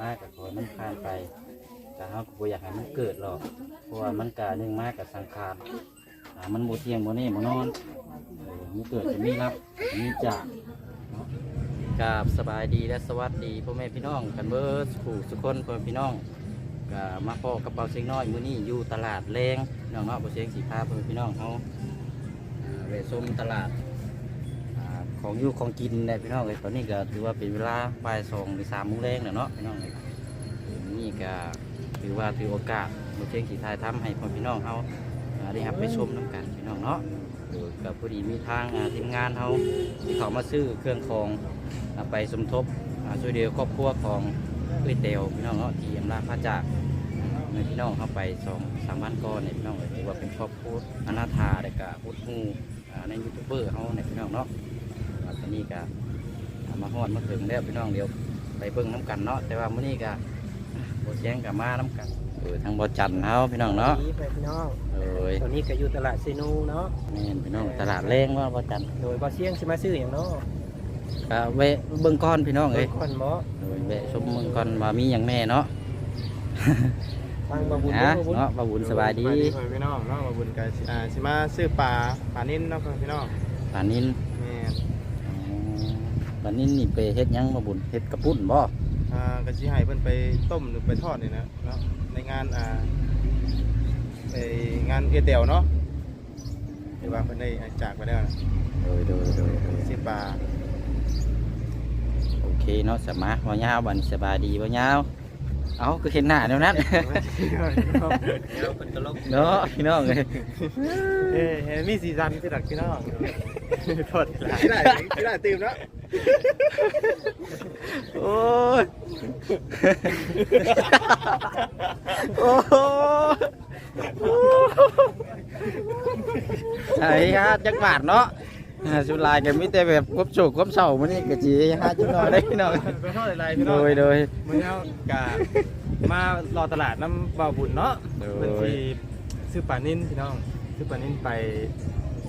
มากกับขอให้มันผ่านไปแต่เฮาก็บ่อยากให้มันเกิดหรอกเพราะว่ามันกาหนึ่งมากกับสังขารอ่ามันบ่เที่ยงบ่แน่บ่นอนเออมีเกิดจะมีรับมีจากเนาะกราบสบายดีและสวัสดีพ่อแม่พี่น้องกันเบิดสุขสุขคนพ่อแม่พี่น้องก็มาพอกระเป๋าเสียงน้อยมื้อนี้อยู่ตลาดแรงน้องเนาะบ่เสียงสีผ้าพ่อแม่พี่น้องเฮาอ่าแวะชมตลาด ของอยู่ของกินเนี่ยพี่น้องเลยตอนนี้ก็ถือว่าเป็นเวลาบ่ายสองหรือสามโมงแรงแล้วเนาะพี่น้องเลยนี่ก็ถือว่าถือโอกาสมาเช็คสีทายทำให้พ่อพี่น้องเขาได้รับไปชมน้ำกันพี่น้องเนาะกับพอดีมีทางทีมงานเขาที่เขามาซื้อเครื่องของไปสมทบช่วยเหลือครอบครัวของเอ้ยเตวพี่น้องเนาะที่ยำลาพระจากในพี่น้องเข้าไปสองสามวันก่อนเนี่ยพี่น้องเลยถือว่าเป็นครอบครัวอนาถาเด็กกะพุทธูในยูทูบเบอร์เขาเนี่ยพี่น้องเนาะ อ่าตอนนี้ก็อ่ามาฮอดมาถึงแล้วพี่น้องเดียวไปเบิ่งน้ำกันเนาะแต่ว่ามื้อนี้ก็โบแจ้งกับมาน้ำกันเออทางบ่จันทร์เฮาพี่น้องเนาะไปพี่น้องเอ้ยตอนนี้ก็อยู่ตลาดเซนูเนาะแม่นพี่น้องตลาดแรงว่าบ่จันทร์โดยบ่เชียงสิมาซื้ออย่างเนาะก็แวะเบิ่งก้อนพี่น้องเอ้ยก่อนบ่เออแวะชมเบิ่งก่อนว่ามีหยังแม่เนาะฟังบ่บุญนะบ่บุญเนาะบ่าวบุญสบายดีพ่อพี่น้องเนาะมาบุญกันอ่าสิมาซื้อปลาปลานิ่นเนาะพ่อพี่น้องป่านนินแม่นอ๋อ ป่านนินนี่ไปเฮ็ดหยังบ่าวบุญเฮ็ดกระปุ้นบ่อ่าก็สิให้เพิ่นไปต้มหรือไปทอดนี่นะเนาะในงานอ่าไปงานเอเดลเนาะหรือว่าเพิ่นได้จากไปแล้วนะโดยโดยโดยโดยซื้อปลาโอเคเนาะสมาบ่ยาวบัดนสบายดีบ่ยาว เอ้าคือเห็นหน้าแนวนั้นเดี๋ยวเพิ่นเนาะพี่น้องเลยเอ้ยเห็นมีสีสันที่ดักพี่น้องโทษหลายได้ที่ได้ตื่มเนาะโอ้ยโอ้ยไอ้ฮะจักบาทเนาะ สุดลายกันมิแต่แบบควบโฉกควบเสามันนี่กะจีฮะจังหน่อยได้พี่น้องไปทอดอะไรพี่โดน้องยโดย มื้อนี้กะมารอตลาดน้ำบ่าวบุญเนาะโดยเพิ่นสิซื้อปลานิ่นพี่น้อง ซื้อปลานิ่นไป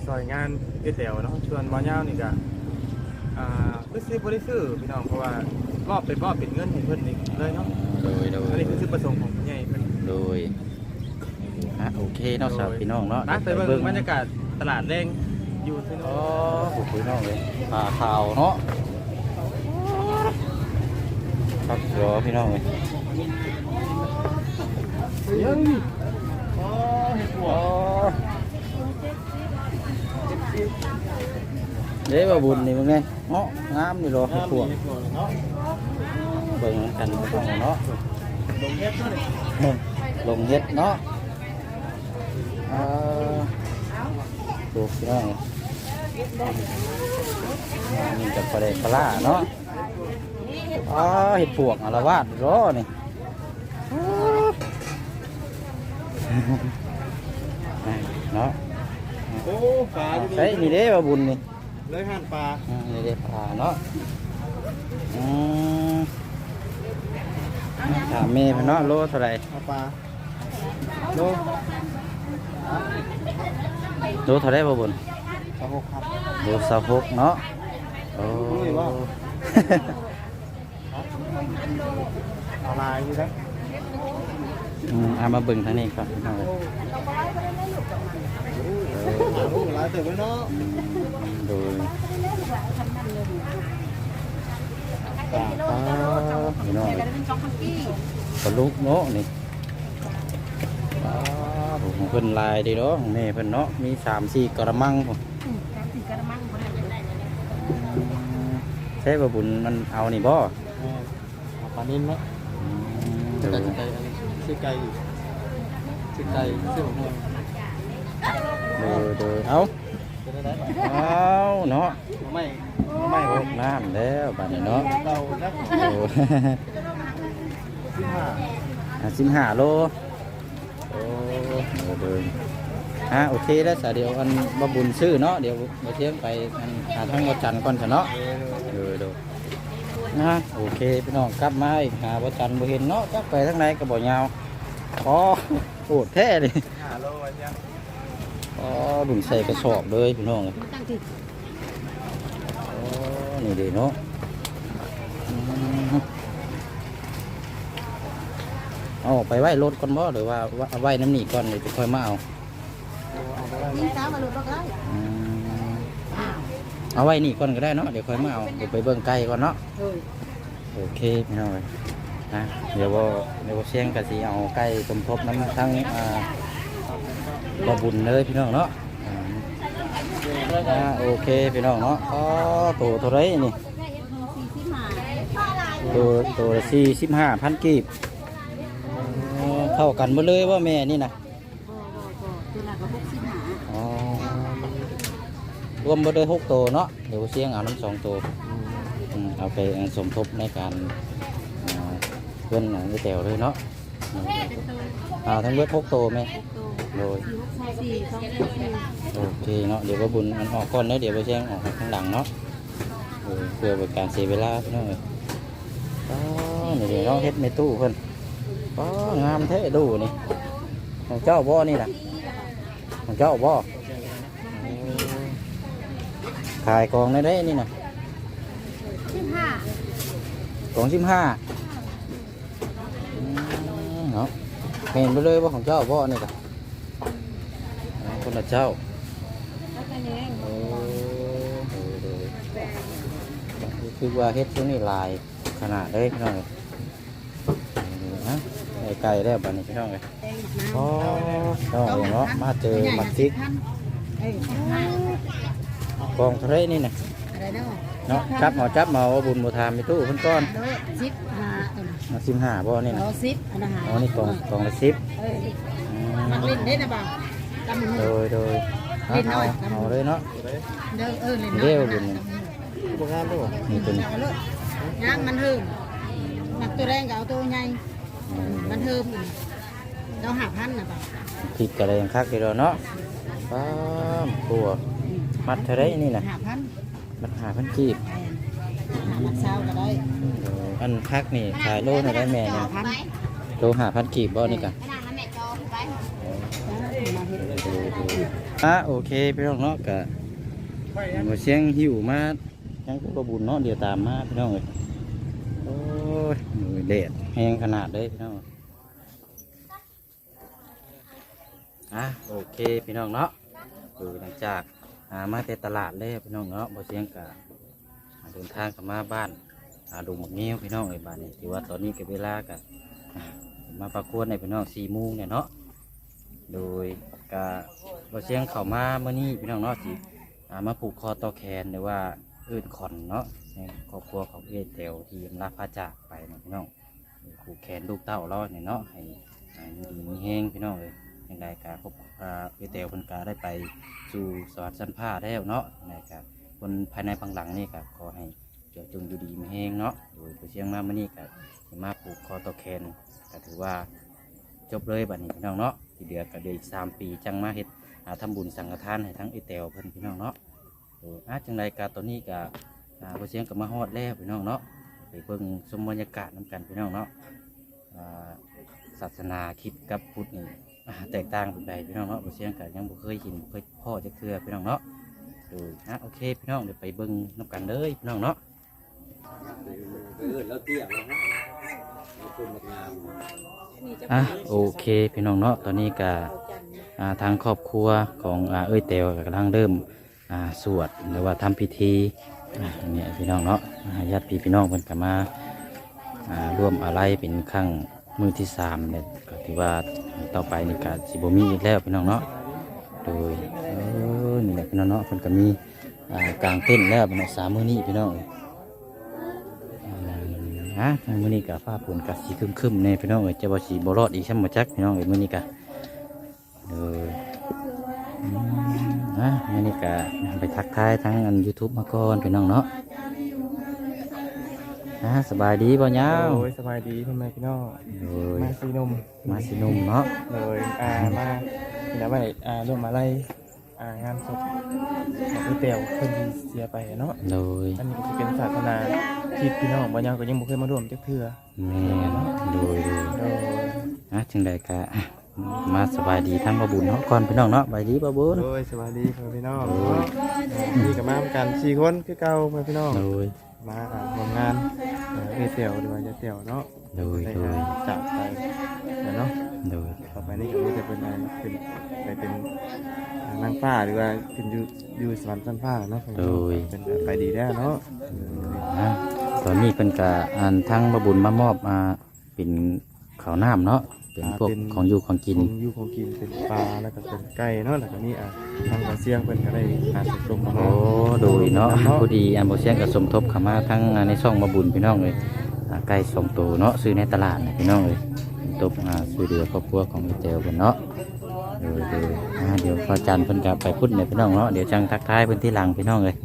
ซอยงานเอเดลเนาะชวนบ่าวยาวนี่กะอ่าซื้อซื้อบริซื้อพี่น้องเพราะว่ามอบเป็นมอบเป็นเงินให้เพิ่นนี่เลยเนาะ โดยโดอันยนี้คือจุดประสงค์ของผู้ใหญ่เพิ่นโดยอะโอเคเนาะสาวพี่น้องเนาะนะไปเบิ่งบรรยากาศตลาดแรง อยู่ที่อ๋โน้อผูกพี่น้องเลยปลาขาวเนาะครับรอพี่น้องเลยยังอ๋อเห็ดหัวเด้บ่บุญนี่มึงไงเนาะงามนี่รอให้พวกเห็ดหัวเนาะเบิ่งกันพี่น้องเนาะลงเฮ็ดเนาะนี่ลงเฮ็ดเนาะเอ่าถูกพี่น้องอั นนี่กับปลาเดกปลาร้าเนาะอ๋อเห็ดปวกอารวาสรอนี่เนาะโอ้ปลาอยู่ใช่นี่เด้บ่บุญนี่เลยหั่นปลาอ่านี่เด้ปลาเนาะอืมถามเมย์เพิ่นเนาะโลเท่าไหร่เอาปลาโลโลเท่าไหร่บ่บุญ สองหกครับโลสาวหกเนาะโอ้รู้อยู่บ่เอาลายอยู่นะอืมเอามาเบิ่งทางนี้ก่อนเอาเลยหาลูกหลายเติบไว้เนาะอืมดูปลาปลาพี่น้องปลาลูกเนาะนี่ปลาผม เพิ่นลายดีเนาะของแม่เพิ่นเนาะมีสามสี่กระมังผมใช่ป่ะบุญมันเอานี่บ่เอาปลานิ่มเนาะอืมไก่ไก่ชื่อไก่ชื่อไก่ชื่อของมึงเดูดูเอาเป็นอะไรเอาเนาะไม่ไม่ไม่หกน้ำแล้วบัดนี้เนาะเรานักโอ้สิบห้าสิบห้าโล โอ้เดินฮะโอเคแล้วสาเดียวอันบบุญซื้อเนาะเดี๋ยวมาเที่ยงไปอันหาทางวัดจันทร์ก่อนเถอะเนาะเดูดูนะโอเคพี่น้องกลับมาอีกหาวัดจันทร์บ่เห็นเนาะจักไปทางไหนก็บ่ยาวอ๋อโอดแท้เลยห้าโลวันยังอ๋อดุนใส่กระสอบเลยพี่น้องอ๋อนี่เดีเนาะอืม เอาไปไว้รถก่อนบ่หรือว่าว่าเอาไว้น้ำหนีก่อนเดี๋ยวจะค่อยมาเอาเอาไปไว้นี่เช้ามาหลุดบักไล่อืมเอาไว้นี่ก่อนก็ได้เนาะเดี๋ยวค่อยมาเอาเดี๋ยวไปเบิ่งไก่ก่อนเนาะเฮ้ยโอเคพี่น้องเลยนะเดี๋ยวว่าเดี๋ยวว่าเชียงกะสีเอาไก่สมทบน้ำทั้งอ่าบ่บุญเลยพี่น้องเนาะอ่าอ่าโอเคพี่น้องเนาะอ๋อตัวเท่าไรนี่ตัวตัวสี่สิบห้าพันกีบอ๋อ เข้ากันหมดเลยว่าแม่นี่นะบ่บ่บ่ตัวหนักกว่าหกสิบหาอ๋อรวมหมดเลยหกตัวเนาะเดี๋ยวเสียงเอาน้ำสองตัวอืมเอาไปสมทบในการอ่าเพื่อนของแต๋วเลยเนาะอืมเอาทั้งเบิดหกตัวไหมหกตัวโดย สี่หกสี่สองสี่โอเคเนาะเดี๋ยวว่าบุญมันออกก่อนเนาะเดี๋ยวไปเชียงออกข้างหลังเนาะเออเพื่อเป็นการเสียเวลาพี่น้องเลยอ๋อนี่เดี๋ยวเนาะเฮ็ดในตู้เพิ่น อ๋องามแท้ดูนี่ของเจ้าบ่นี่นะของเจ้าบ่ขายกองได้ได้นี่นะสิบห้ากองสิบห้าเนาะเห็นไปเลยว่าของเจ้าบ่นี่ล่ะอ๋อคนละเจ้าแล้วก็แยงโอ้โหดูคือว่าเฮ็ดช่วงนี้ลายขนาดเลยพี่น้องเลยนะ ไอ้ไก่แล้วบัดนี้พี่น้องเลยแตงน้ำอ๋อน้องเนาะมาเจอมักซิกเอ้ยสิบห้ากองเทะเลนี่นะอะไรเนาะเนาะจับหมอจับหมอว่าบุญบุทามไปตู้เพิ่นก้อนโดยสิบห้าตัวมาสิบห้าบ่นี่นะเอาสิบอันนั้นหาอ๋อนี่กองกองละสิบเอ้ยอืมันมเล่นได้นะบ่าวจำมันโดยโดยเอาเล่นน้เอาอยเอาเลยเนาะเด้อเออเล่นน้อยเร็วบุญนะบ่งามด้วยนี่ตัวนี้เอาเลยย่างมันหึงหนักตัวแรงก็เอาตัวใหญ่ มันเทิมอีกเราหาพันนะป่ะพริกกระเดงคักเดียวเนาะป้ามปัว มัดเทะเลนี่นะหาพันมัดหาพันกีบหามันเช้าก็ได้เอออันพักนี่ขายโลให้ได้แม่หาเนี่ยพันโลหาพันกีบบ่นี่กันมาเฮ็ดอะโอเคพี่น้องเนาะกะมาเสียงหิวมายังก็บุญเนาะเดี๋ยวตามมาพี่น้องเลยโอ้ ยมือเด็ดแห้งขนาดเลยพี่น้องอะโอเคพี่น้องเนาะคือหลังจากามาแต่ตลาดเลยพี่น้องเนาะมาเสียงกะเดินทางกลับมาบ้านอาดูหมกเงี้ยวพี่น้องเลยบ้านนี้ถือว่าตอนนี้ก็เวลากะอ่ามาประกวดในพี่น้องสี่โมงเนี่ยเนาะโดยกาบเสียงเข้ามาเมื่อนี้พี่น้องเนาะสิมาผูกคอต่อแขนหรือว่าอื่นขอนเนาะ ครอบครัวของเอเตลที่ลาพาจากไปนะพี่น้องผูกแขนลูกเต้าเราเนี่ยเนาะให้ดีมีแห้งพี่น้องเลยยังไงกาครอบครัวเอเตลคนกาได้ไปสู่สวรรค์ชั้นผ้าแล้เนาะในกาคนภายในพังหลังนี่ก็ขอให้เจ้าจงอยู่ดีมีแห้งเนาะโดยผู้เสียงมาเมื่อนี้ก็สิมาผูกคอต่อแขนก็ถือว่าจบเลยบัดนี้พี่น้องเนาะที่เดือก็เดืออีกสามปีจังมาเฮ็ดทำบุญสังฆทานให้ทั้งไอเตวเพิ่นพี่น้องเนาะโอ้อาจังไรกาตอนนี้กะ อ่าพอเสียงก็มาฮอดแล้วพี่น้องเนาะไปเบิ่งชมบรรยากาศน้กันพี่น้องเนาะอ่าศาสนาคริดกับพุทธนี่อ่าแตกต่างเป็นใดพี่น้องเนาะพอเสียงก็ยังบ่เคยเห็นเคยพ่อจะเคือพี่น้องเนาะโดยอะโอเคพี่น้องเดี๋ยวไปเบิ่งน้กันเลยพี่น้องเนาะเออแล้วเตี้ยแล้วฮะคนงามอะโอเคพี่น้องเนาะตอนนี้ก็อ่าทางครอบครัวของอ่าเอ้ยเตวก็กำลังเริ่มอ่าสวดหรือว่าทำพิธี อ่าเนี่ยพี่น้องเนาะญาติพี่พี่น้องเพิ่นก็มาร่วมอะไรเป็นครั้งมือที่สามเนี่ยก็ถือว่าต่อไปนี่ก็สิบมีอีกแล้วพี่น้องเนาะโดยนี่แหละพี่น้องเนาะเพิ่นก็มีกลางเต้นแล้วเป็นสามมื้อนี้พี่น้องฮะมื้อนี้กะฟ้าฝนกะสีครึมๆในพี่น้องเอ้ยจะบ่สีบ่รอดอีกช่ำบ่จักพี่น้องเอ้ยมื้อนี้กะเอออืมฮะมื้อนี้กะ ไปทักทายทั้งอัน YouTube มาก่อนพี่น้องเนาะฮะสบายดีบ่ยาวโอ้ยสบายดีพ่อแม่พี่น้องโอ้ยมาซีนมมาสิหนุ่มเนาะเลยอ่ามาเห็นแล้วไปอ่าร่วมมาไล่อ่างานศพของพี่เตียวเพิ่นที่เสียไปเนาะโดยอันนี้ก็จะเป็นศาสนาที่พี่น้องบ่ยังก็ยังบ่เคยมาร่วมจักเทื่อแม่นโดยโดยโดยฮะจึงใดกะ มาสบายดีทั้งบ่บุญเนาะก่อนพี่น้องเนาะสบายดีบ่บุญโดยสวัสดีพ่อพี่น้องเนาะนี่ก็มาเหมือนกันสี่คนคือเก่าพ่อพี่น้องโดยมาอ่าร่วมงานเอ่อเอเตียวหรือว่าจะเตียวเนาะโดยได้โดยอ่าจากไปในขึ้นไปเป็นนางฟ้าหรือว่าขึ้นอยู่อยู่สวรรค์ชั้นฟ้าเนาะโดยเป็นไปดีแล้วเนาะอ่าตอนนี้เป็นกะอันทั้งบบุญมามอบมาเป็นข้าวน้ำเนาะ เป็นพวกของอยู่ของกิน ของอยู่ของกินเป็นปลาแล้วก็เป็นไก่เนาะแล้วก็นี่อะทางกระเซียงเพิ่นก็ได้อาสมทบมาโอ้โดยเนาะพอดีอันโบเซียงกับสมทบเข้ามาทั้งในช่องมาบุญพี่น้องเลยอ่าไก่สองตัวเนาะซื้อในตลาดน่ะพี่น้องเลยตบอ่าซื้อเดือครอบครัวของอีเจลกันเนาะโดยโดยอ่าเดี๋ยวพระอาจันทร์เพิ่นกับไปพูดในพี่น้องเนาะเดี๋ยวจังทักทายเพิ่นที่หลังพี่น้องเลย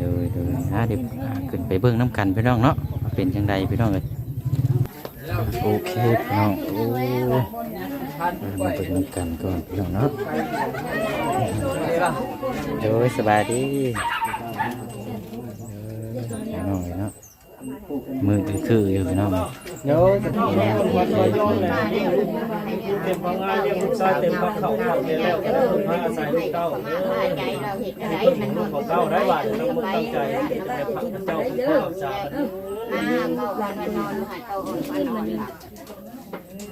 โดยโดยอ่าเดี๋ยวอ่าขึ้นไปเบิ่งน้ำกันพี่น้องเนาะว่าเป็นจังใดพี่น้องเลย โอเคพี่น้องโอ้เรามาเบิ่งน้ำกันก่อนพี่น้องเนาะโดยสบายดีพี่น้องเนาะมือคือคืออยู่พี่น้องเดี๋ยวจะมีแม่วัดย้อนเลยเต็มของงานเรียกลูกชายเต็มกับเขาขับเลยแล้วก็ต้องมาอาศัยลูกเต้าเอะไรมันนอของเต้าได้หวานต้องตั้งใจแต่พระเจ้าข้าจา มาเมื่อวันวันอนหัดเอาวันนอนหลับ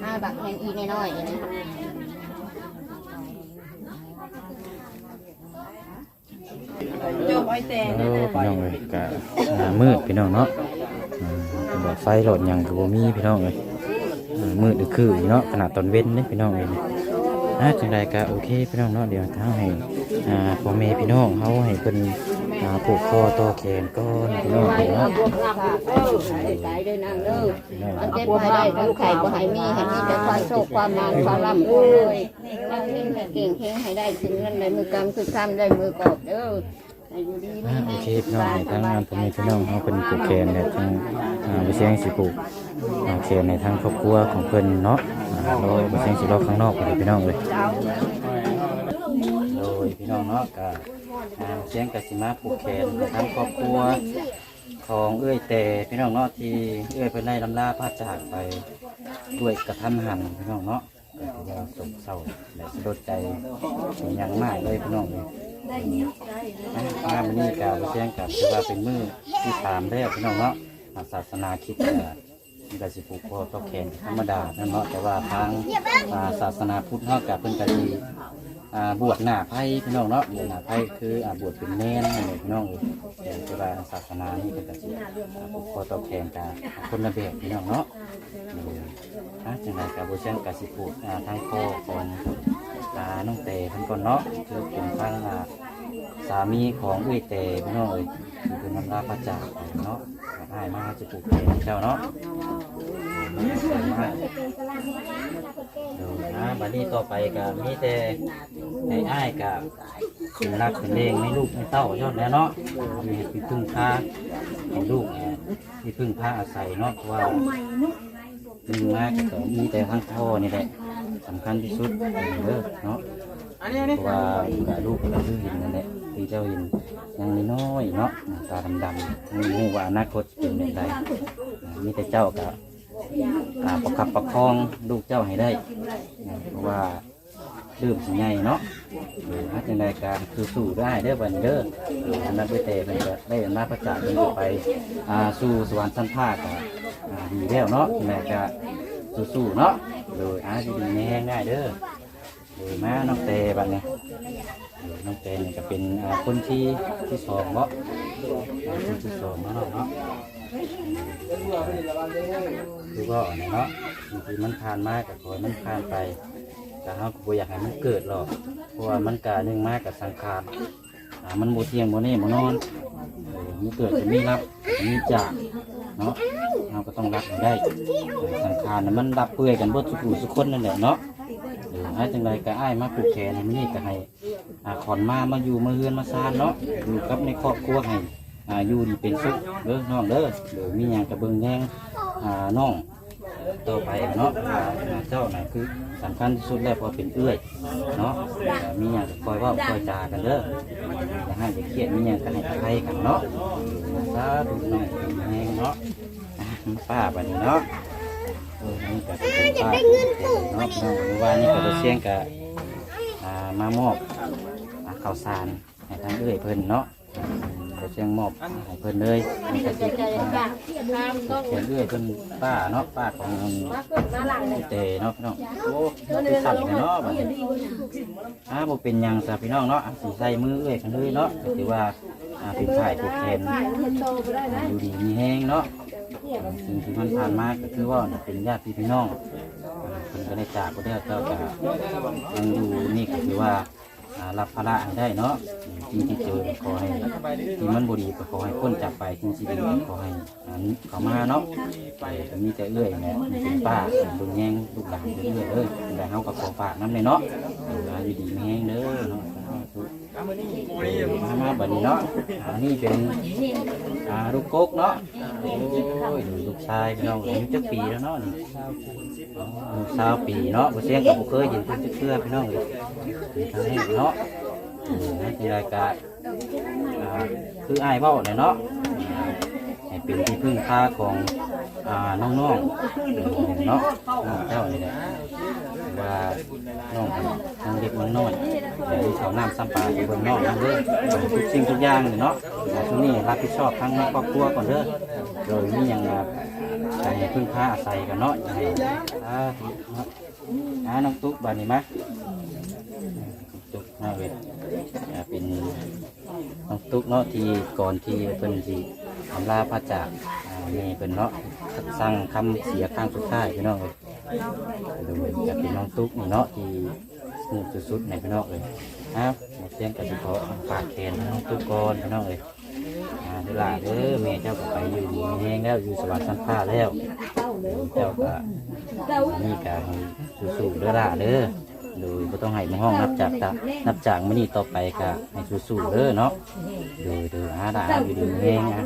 มาบักแหงอีน้อยๆนะโอ้พี่น้องเลยกะหน้ามืดพี่น้องเนาะอืมเป็นแบบไฟหลอดหยังกับบ่มีพี่น้องเลยอ่ามืดคืออยู่เนาะขนาดตอนเว้นนี่พี่น้องเลยนี่อ่าจังใดกะโอเคพี่น้องเนาะเดี๋ยวทางให้อ่าพ่อแม่พี่น้องเฮาให้เพิ่นอ่าผูกคอต่อแขนก่อนพี่น้องเพวกเราเออใจด้วยนางเด้อมันเจ็บไปได้ทั้งไข่ก็ให้มีให้มีแต่ความโชคความนานความร่ำรวยนั่งเล่นให้เก่งเฮงให้ได้ถึงเงินในมือกำคือคำได้มือกอบเด้อให้อยู่ดีอ่าโอเคพี่น้องในทางงานพ่อแม่พี่น้องเฮาเพิ่นผูกแขนและทางอ่าบ่เสียงสิผูกอ่าแขนในทางครอบครัวของเพิ่อนเนาะอ่าโดยบ่เสียงสิรอข้างนอกก็ได้พี่น้องเลยโดยพี่น้องเนาะก็อ่าเสียงกัสิมาผูกแขนทั้งครอบครัว ของเอื้อยแต่พี่น้องเนาะที่เอื้อยเพิ่นได้ลำลาพระจากไปด้วยกระทันหันพี่น้องเนาะก็ถือว่าโศกเศร้าและสะดุดใจเป็นอย่างมากเลยพี่น้องเลยอ่างานวันนี้กับเสียงกับถือว่าเป็นมือที่สามแล้วพี่น้องเนาะทาศาสนาคริดก็มีกสิผูกคอต่อแขนธรรมดานั่นเนาะแต่ว่าทางอ่าศาสนาพุทธเนากับเพิ่นกะดี อ่าบวชหน้าไพ่พี่น้องเนาะบวชหน้าไพ่คืออ่าบวชเป็นเน้นนั่นเองพี่น้องเอ้ยแต่เวลาศาสนานี่เป็นกสิผูกคอตอบแทนกันคนละแบบพี่น้องเนาะอออะจังไรกับบุเชนกสิผูกอ่าทางคอของอ่าน้องเตเพิ่นก่อนเนาะคือเป็นทางอ่าสามีของเอ้ยเตพี่น้องเอ้ยคือเป็นนำลาพระจากเนาะให้มาจะผูกแขนเจ้าเนาะ นะบัดนี้ต่อไปก็มีแต่ไอ้อ้ายกับเป็นรักเป็นเลงในลูกในเต้ายอดแล้วเนาะมีที่พึ่งพาให้ลูกเนี่ยที่พึ่งพาอาศัยเนาะเพราะว่าหนึ่งมากก็มีแต่ทั้งพ่อนี่แหละสำคัญที่สุดเด้อเนาะเพราะว่าลูกเราคือเห็นนั่นแหละที่เจ้าเห็นยังน้อยเนาะตาดำๆไม่รู้ว่าอนาคตเป็นอย่างไรมีแต่เจ้ากับ อ่าประคับประคองลูกเจ้าให้ได้เพราะว่าดื่มสิใหญ่เนาะหรือว่าจัฒนาการคือสู้ได้เด้อบันเด้อหรืออันนั้นไปเตะมันจะได้อันาจประจักษ์มันไปอ่าสู่สวรรค์ชั้นภาคอะอ่าดีแล้วเนาะจังใดก็สู้ๆเนาะโดยอาจัดีแน่ง่ายเด้อ ดยมาน้องเตบัดนี้ดยน้องเตนี่ก็เป็นอ่าคนที่ที่สองเนาะอ่าคนที่สองเนาะเนาะคือก็เนาะบางทีมันผ่านมากับคนมันผ่านไปแต่เขาก็บ่อยากให้มันเกิดหรอกเพราะว่ามันกาหนึ่งมากกับสังขารอ่ามันโมเทียงโมเน่โมนอนเออมีเกิดจะมีรับมีจากเนาะเราก็ต้องรับให้ได้เออสังขารน่ะมันรับเปื่อยกันเบดสุขุสุขคนนั่นแหละเนาะ ออให้จังไรก็อ้ายมาปลูกแขนให้มันนี่ก็ให้อ่าขอนมามาอยู่มาเฮือนมาซานเนาะอยู่กับในครอบครัวให้อ่าอยู่ดีเป็นสุขเด้อน้องเด้อเดี๋ยวมีหยังกระเบิงแดงอ่าน้องต่อไปเนาะอ่าเจ้าน่ะคือสำคัญที่สุดแล้วพอเป็นเอื้อยเนาะอ่ามีอย่างก็คอยเว่าคอยจากันเด้ออย่าให้อย่าเครียดมีอย่างก็ให้อภัยกันเนาะสาธุหน่อยแห้งเนาะอะป้าบัดนี้เนาะ นี่ก็เป็นป้าเนาะน้องเมื่อวานนี้ก็ไปเสียงกับอ่ามามอบอ่าข้าวสารให้ทางเอื้อยเพิ่นเนาะก็เชียงมอบให้เพิ่นเลยมันก็สิแขนเรื่อยเพิ่นป้าเนาะป้าของเตเนาะพี่น้องโอ้คือสั่นเนาะบัดนี้อ่าบ่เป็นหยังซะพี่น้องเนาะอะสิใส่มือเอื้อยกันเลยเนาะก็ถือว่าอ่าเป็นฝ่ายผูกแขนอยู่ดีมีแฮงเนาะ สิ่งที่มันผ่านมาก็คือว่าเป็นญาติพี่น้องอ่าเพิ่นก็ได้จากบ่ได้เจ้าก็ยังอยู่นี่ก็ถือว่ารับภาระให้ได้เนาะสิ่งที่เจอขอให้ที่มันบ่ดีก็ขอให้พ้นจากไปสิ่งที่ดีขอให้อันเข้ามาเนาะไปก็มีแต่เอื้อยเนี่ยเป็นป้าเป็นลุงแยงลูกหลานเรื่อยๆเลยแต่เฮาก็ขอฝากน้ำเลยเนาะอออาอยู่ดีมีแฮงเด้อเนาะ มามาบัดนี้เนาะอันนี้เป็นอ่าลูกกกเนาะโอ้ยลูกชายพี่น้องอายุจักปีแล้วเนาะนี่อ๋อสาวปีเนาะบ่เสียงกับบ่เคยเห็นเพิ่นจักเทื่อพี่น้องเลยเป็นครั้งแรกเนาะอืมในรายการอ่าคืออ้ายเว้าเนี่ยเนาะอ่าให้เป็นที่พึ่งพาของอ่าน้องๆเนาะน้องเจ้านี่แหละว่าน้องน้องเด็กน้องน้อย เดี๋ยวเขาน้ำซ้ำปลาอยู่บนนอกนั่นเด้อทุกสิ่งทุกอย่างเลยเนาะแต่ช่วงนี้รับผิดชอบทั้งในครอบครัวก่อนเด้อโดยมีอย่างให้พึ่งพาอาศัยกันเนาะให้อ่าอ่าน้องตุ๊กบานนี้มั้ยตุ๊กน่าเวทเป็นน้องตุ๊กเนาะที่ก่อนที่เพิ่นสิอำลาพระจากอ่าแม่เพิ่นเนาะสั่งคำเสียข้างสุดท้ายพี่น้องเลยโดยจะเป็นน้องตุ๊กเนาะที่ สนุกสุดๆในพี่น้องเลยครับหมดเสียงกับสิขอฝากแขนน้องตุ๊กกอนพี่น้องเลยอ่าเวลาเด้อแม่เจ้าก็ไปอยู่ดีมีแห้งแล้วอยู่สวรรค์สันฟ้าแล้วเจ้าก็นี่การสู้ๆเด้อล่ะเด้อโดยบ่ต้องให้มาห้องนับจากตะนับจากมื้อนี้ต่อไปก็ให้สู้ๆเด้อเนาะโดยโดยหาดาอยู่ดีมีแห้งนะ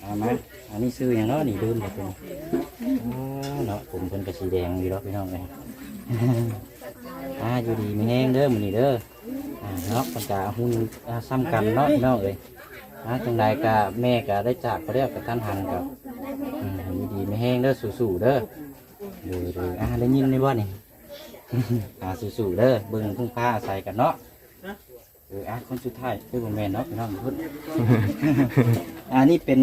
เอามาอันนี้ซื้ออย่างเนาะนี่ลืมแล้วเป็นอ๋อเนาะผมเป็นกระสีแดงอยู่แล้วพี่น้องเลย อ่าอยู่ดีไมีแห้งเด้อมื้อนี้เด้ออ่าเนาะมันก็หุ้นอ่าซ้ำกันเนาะพี่น้องเอ้ยอ่าจังใดก็แม่ก็ได้จากไปแล้วกับท่านหันกับอืมอยู่ดีไมีแห้งเด้อสู้ๆเด้อเด้อเด้ออ่าได้ยินไหมบ่นี่ อ่าสู้ๆเด้อเบิ่งพึ่งพาอาศัยกันเนาะเอออะคนสุดท้ายคือบ่แม่นเนาะพี่น้องพุทธอ่านี่เป็น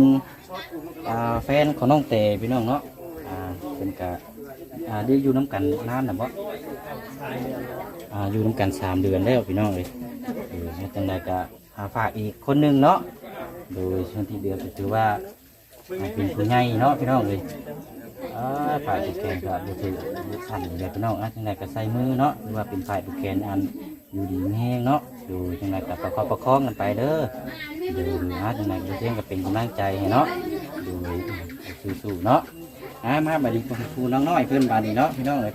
อ่าแฟนของน้องเตพี่น้องเนาะอ่าเป็นกะ อ่าได้อยู่น้ำกันนานนะบ่อ่าอยู่ร่วมกันสามเดือนแล้วพี่น้องเลยเออแล้วจังใดก็หาฝากอีกคนหนึ่งเนาะโดยช่วงที่เดือนก็ถือว่าเป็นผู้ใหญ่เนาะพี่น้องเลยอ่าฝ่ายผูกแขนก็ดูถือดูสั่นเลยพี่น้องอะจังใดก็ใส่มือเนาะหรือว่าเป็นฝ่ายผูกแขนอันอยู่ดีม่แห้งเนาะดูจังใดก็ประคองประคองกันไปเด้อดูนะจังใดก็เพียงก็เป็นกำลังใจให้เนาะดูสู้ๆเนาะ อ่ามาบัดนี้ครูน้องน้อยเพื่อนบัดนี้เนาะพี่น้องเลย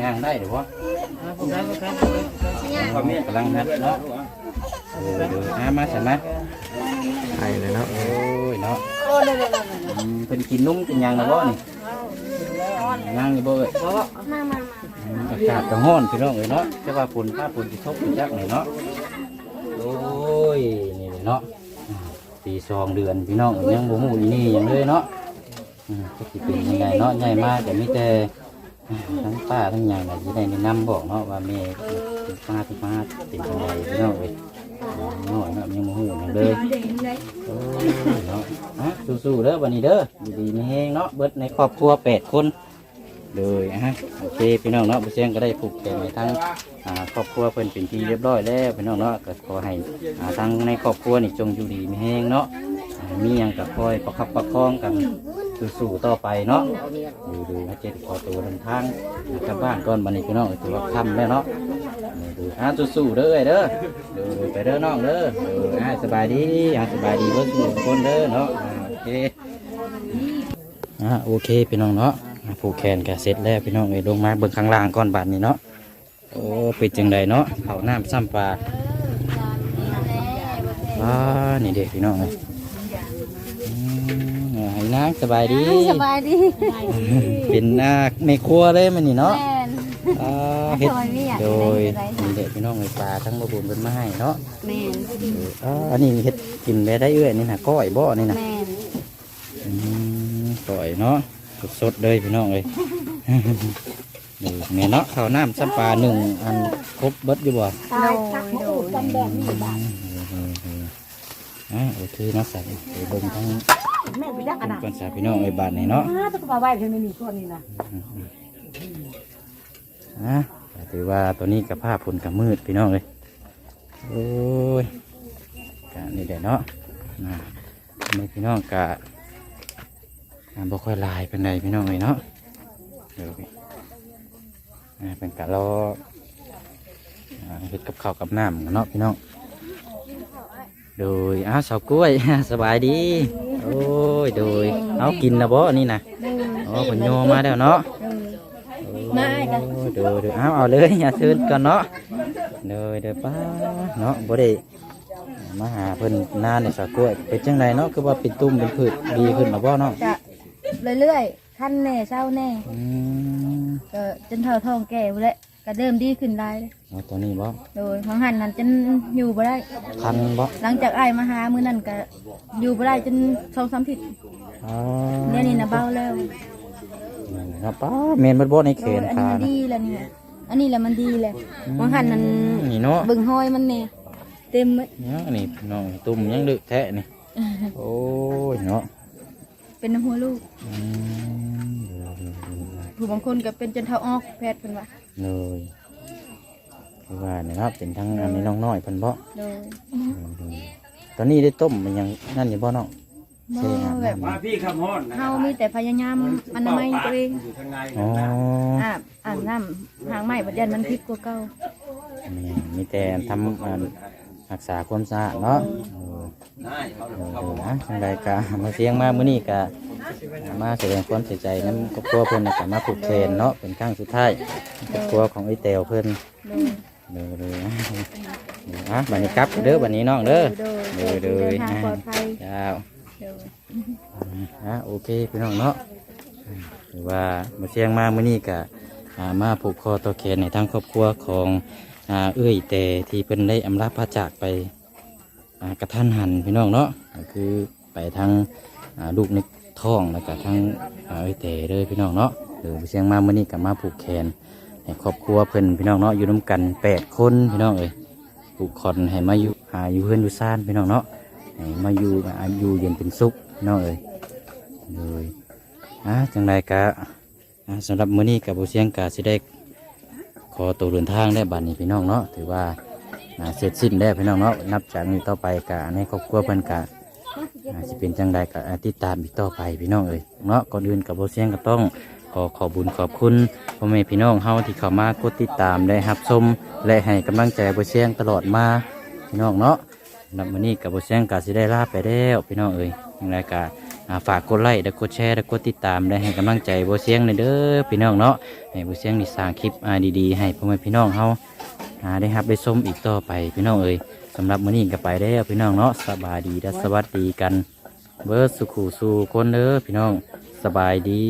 ย่างได้หรือวะพ่อแม่กำลังนัดเนาะเออเดี๋ยวหามาใช่ไหมไทยเลยเนาะโอ้ยเนาะอืมเป็นกินนุ่มกินยังนะบ่นี่ย่างนี่บ่เอ้ยอืมอากาศก็ร้อนพี่น้องเอ้ยเนาะจะว่าฝุ่นถ้าฝุ่นจะทบจะจักหน่อยเนาะโอ้ยนี่เลยเนาะปีสองเดือนพี่น้องเอ้ยยังบ่ฮู้อีนี่หยังเลยเนาะ อืมก็สิเป็นยังไงเนาะใหญ่มากแต่มีแต่ทั้งป้าทั้งยายน่ะจะได้แนะนำบอกเนาะว่าแม่เป็นป้าเป็นป้าเป็นยังไงพี่น้องเอ้ยน้อยเนาะยังโมโหอย่างเลยโอ้ยเนาะฮะสู้ๆเด้อวันนี้เด้ออยู่ดีมีแห้งเนาะเบิดในครอบครัวแปดคนเลยฮะโอเคพี่น้องเนาะบุเชียงก็ได้ผูกแขนในทั้งครอบครัวเพิ่นเป็นที่เรียบร้อยแล้วพี่น้องเนาะก็ขอให้ทั้งในครอบครัวนี่จงอยู่ดีมีแห้งเนาะมีหยังกับคอยประคับประคองกัน สู้ๆต่อไปเนาะดูดูนะเจ็ดขอตัวเดินทางกลับบ้านก่อนบันนี้พี่น้องถือว่าค่ำแล้วเนาะดูอ่าสู้ๆเด้อเอ้ยเด้อดูไปเด้อน้องเด้อดูอ่าสบายดีอ่าสบายดีเพื่อนทุกคนเด้อเนาะโอเคอ่าโอเคพี่น้องเนาะผูกแขนกันเสร็จแล้วพี่น้องเอ้ลงมาเบิ่งข้างล่างก่อนบัดนี้เนาะโอ้ป็นจังไดเนาะเขาน้ำซ้ำปลาอ่านี่เด็กพี่น้องเอ้ย นางสบายดี สบายดีเป็นอ่าในครัวเลยมันนี่เนาะแม่นอ่าเฮ็ดโดยไม่อยากโดยได้มีเด็กพี่น้องในปลาทั้งบะบุญเป็นมาให้เนาะแม่นเอออ่าอันนี้เฮ็ดกินได้ได้เอื้อยนี่นะก้อยบ่นี่นะแม่นอืมก้อยเนาะสดๆเลยพี่น้องเลยดูเนี่ยเนาะข้าวน้ำซ้ำปลาหนึ่งอันครบเบิดอยู่บ่โดยโดยอืมอ่าโอเคเนาะใส่ไปเบิ่งทั้ง แม่ไปยักเป็อันนน่ะก่อนสาพี่น้องไอ้บาทนี่เนาะอ้าต้องมาไหว้เพิ่นไม่มีส่วนนี้นะอะก็ถือว่าตัวนี้กับผ้าผลกับมืดพี่น้องเลยโอ้ยกะนี่แหละเนาะนะนี่พี่น้องกะอ่าบ่ค่อยหลายเป็นใดพี่น้องเลยเนาะเดี๋ยวพี่อ่าเป็นกะรออ่าเฮ็ดกับข้าวกับน้ำกันเนาะพี่น้องโดยอ้าวสาวกล้วยสบายดี โอ้ยโดยเอากินนะบ่อันนี่นะอ๋อผลโยมาแล้วเนาะมาไอ้กันโอ้เดี๋ยวเดี๋ยวเอาเอาเลยอย่าเชิญก่อนเนาะเดี๋ยวเดี๋ยวป้าเนาะบ่ได้มาหาเพิ่นนานในสาวกล้วยเป็นจังไรเนาะคือว่าเป็นตุ่มเป็นผืดดีขึ้นหรือบ่เนาะจะเรื่อยๆขั้นแน่เศร้าแน่อืมก็จนเท่าท้องแก่พุ่นแหละก็เริ่มดีขึ้นได้เลย เอาตัวนี้บ่โดยของหันนั้นจนอยู่บ่ได้ คันบ่หลังจากไอ้ายมาหามื้อนั้นก็อยู่บ่ได้จนสองสามทิศอ๋อเนี่ยนี่นะเบาแล้วเนาะป้าเมนเบิดบ่ในแขโดยนอันขานี้มันนะ ดีแล้วนี่อันนี้แหละมันดีแหละของหันนั้นนี่เนาะเบิ่งห้อยมันแน่เต็มหมดเนี่ยนี่พี่น้องตุ่มยังลึกแท้นี่ โอ้ยเนาะเป็นน้ำหัวลูก อืมเดี๋ยวเดี๋ยวเดี๋ยวผู้บางคนก็เป็นจนเท่าออกแพทย์เพิ่นว่าเลย คือว่าเนี่ยเนาะเป็นทั้งอันนี้น้องน้อยเพิ่นบ่โดยตอนนี้ได้ต้มมันยังนั่นอยู่บ่เนาะบ่แบบมาพี่คำฮ้อนนะเฮามีแต่พยายามอนามัยตัวเองอยู่ข้างในอ๋ออาบอาบน้ำหางใหม่บัดยันมันพิษกว่าเก่านี่มีแต่ทำอ่ารักษาความสะอาดเนาะเออได้เขาเออเขาเอบอกอนะจังใดกะมาเสียงมามื้อนี้กะมาแสดงความเสียใจน้ำครอบครัวเพิ่นน่ะกะมาผูกแขนเนาะเป็นครั้งสุดท้ายครอบครัวของไอ้แตวเพิ่นโดย เด้อเด้อนะอะบัดนี้กลับเด้อบัดนี้น้องเด้อโดยโดยโดยเดินทางปลอดภัยเจ้าโดยอะโอเคพี่น้องเนาะถือว่ามาเชียงมามื้อนี้กะอ่ามาผูกคอต่อแขนในทางครอบครัวของอ่าเอ้ยแต่ที่เพิ่นได้อำลาพระจากไปอ่ากระทันหันพี่น้องเนาะก็คือไปทางอ่าลูกในท้องแล้วก็ทางอ่าเอ้ยแต่เลยพี่น้องเนาะเดี๋ยวมาเชียงมามื้อนี้กะมาผูกแขน ให้ครอบครัวเพิ่นพี่น้องเนาะอยู่ร่วมกันแปดคนพี่น้องเอ้ยผูกคอนให้มาอยู่หาอยู่เพื่อนอยู่ซ่านพี่น้องเนาะให้มาอยู่อาอยู่เย็นเป็นสุขพี่น้องเอ้ยเลยอะจังไรกะสำหรับมื้อนี้กับบุเชียงกะสิได้ขอตัวเดินทางได้บัดนี้พี่น้องเนาะถือว่าเสร็จสิ้นแล้วพี่น้องเนาะนับจากนี้ต่อไปกะในครอบครัวเพิ่นกะอ่าสิเป็นจังไรกะอ่าติดตามอีกต่อไปพี่น้องเอ้ยเนาะก่อนอื่นกับบุเชียงก็ต้อง ขอขอบุญขอบคุณพ่อแม่พี่น้องเฮาที่เข้ามากดติดตามได้รับชมและให้กำลังใจบุเชียงตลอดมาพี่น้องเนาะสำหรับมื้อนี้กับบุเชียงกะสิได้ลาไปแล้วพี่น้องเอ้ยจังไรกาฝากกดไลค์และกดแชร์และกดติดตามได้ให้กำลังใจโบเสียงในอยเด้อพี่น้องเนาะให้โบเสียงนี่สร้างคลิปดีๆให้พ่อแม่พี่น้องเฮาอ่าได้รับได้ชมอีกต่อไปพี่น้องเอ้ยสำหรับมื้อนี้ก็ไปแล้วพี่น้องเนาะสบายดีและสวัสดีกัน เบิร์ดสุขูสู่คนเด้อพี่น้อง สบายดี